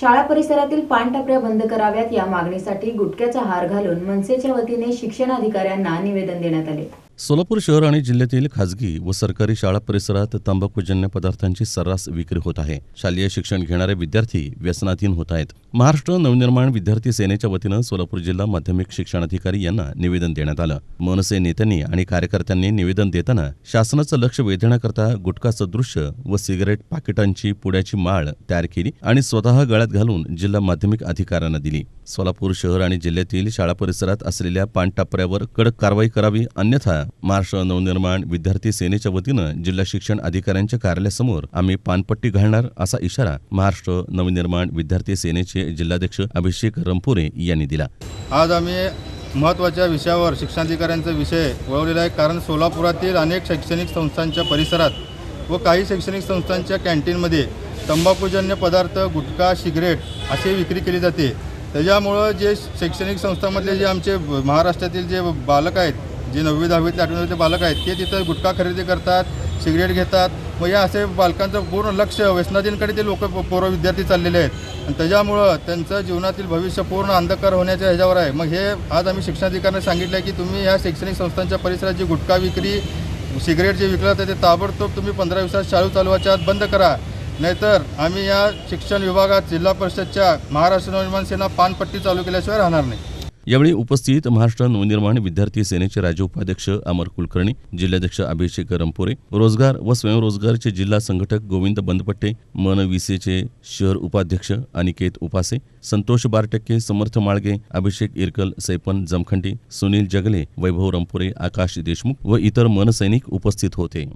शाळा परिसरातील पानटपऱ्या बंद कराव्यात या मागणीसाठी गुटख्याचा हार घालून मनसेच्या वतीने शिक्षणाधिकाऱ्यांना निवेदन देण्यात आले. सोलापूर शहर आणि जिल्ह्यातील खाजगी व सरकारी शाळा परिसरात तंबाखूजन्य पदार्थांची सर्रास विक्री होत आहे. शालेय शिक्षण घेणारे विद्यार्थी व्यसनाधीन होत आहेत. महाराष्ट्र नवनिर्माण विद्यार्थी सेनेच्या वतीनं सोलापूर जिल्हा माध्यमिक शिक्षणाधिकारी यांना निवेदन देण्यात आलं. मनसे नेत्यांनी आणि कार्यकर्त्यांनी निवेदन देताना शासनाचं लक्ष वेधण्याकरता गुटखा सदृश्य व सिगारेट पाकिटांची पुड्याची माळ तयार केली आणि स्वतः गळ्यात घालून जिल्हा माध्यमिक अधिकाऱ्यांना दिली. सोलापूर शहर आणि जिल्ह्यातील शाळा परिसरात असलेल्या पानटापऱ्यावर कडक कारवाई करावी अन्यथा महाराष्ट्र नवनिर्माण विद्यार्थी सेनेच्या वतीनं जिल्हा शिक्षण अधिकाऱ्यांच्या कार्यालयासमोर आम्ही पानपट्टी घालणार असा इशारा महाराष्ट्र नवनिर्माण विद्यार्थी सेनेचे जिल्हाध्यक्ष अभिषेक रंपुरे यांनी दिला. आज आम्ही महत्त्वाच्या विषयावर शिक्षणाधिकाऱ्यांचा विषय वळवलेला आहे. कारण सोलापुरातील अनेक शैक्षणिक संस्थांच्या परिसरात व काही शैक्षणिक संस्थांच्या कॅन्टीनमध्ये तंबाखूजन्य पदार्थ गुटखा सिगरेट अशी विक्री केली जाते. त्याच्यामुळं जे शैक्षणिक संस्थांमधले जे आमचे महाराष्ट्रातील जे बालक आहेत जे नववी दहावीतले आठवीतले बालक आहेत ते तिथं गुटखा खरेदी करतात सिगरेट घेतात मग या असे बालकांचं पूर्ण लक्ष व्यसनाधीनकडे ते लोक पोरं विद्यार्थी चाललेले आहेत. आणि त्याच्यामुळं त्यांचं जीवनातील भविष्य पूर्ण अंधकार होण्याच्या ह्याच्यावर आहे. मग हे आज आम्ही शिक्षणाधिकाऱ्यांना सांगितलं आहे की तुम्ही ह्या शैक्षणिक संस्थांच्या परिसरात जी गुटखा विक्री सिगरेट जे विकलं तर ते ताबडतोब तुम्ही पंधरा दिवसात शाळू चालवायच्या आत बंद करा. नाहीतर आम्ही या शिक्षण विभागात जिल्हा परिषदच्या महाराष्ट्र निर्माण सेना पानपट्टी चालू केल्याशिवाय राहणार नाही. यावेळी उपस्थित महाराष्ट्र नवनिर्माण विद्यार्थी सेनेचे राज्य उपाध्यक्ष अमर कुलकर्णी जिल्हाध्यक्ष अभिषेक रंपोरे रोजगार व स्वयंरोजगारचे जिल्हा संघटक गोविंद बंदपट्टे मनविसेचे शहर उपाध्यक्ष अनिकेत उपासे संतोष बारटक्के समर्थ माळगे अभिषेक इरकल सैपन जमखंडी सुनील जगले वैभव रंपोरे आकाश देशमुख व इतर मनसैनिक उपस्थित होते.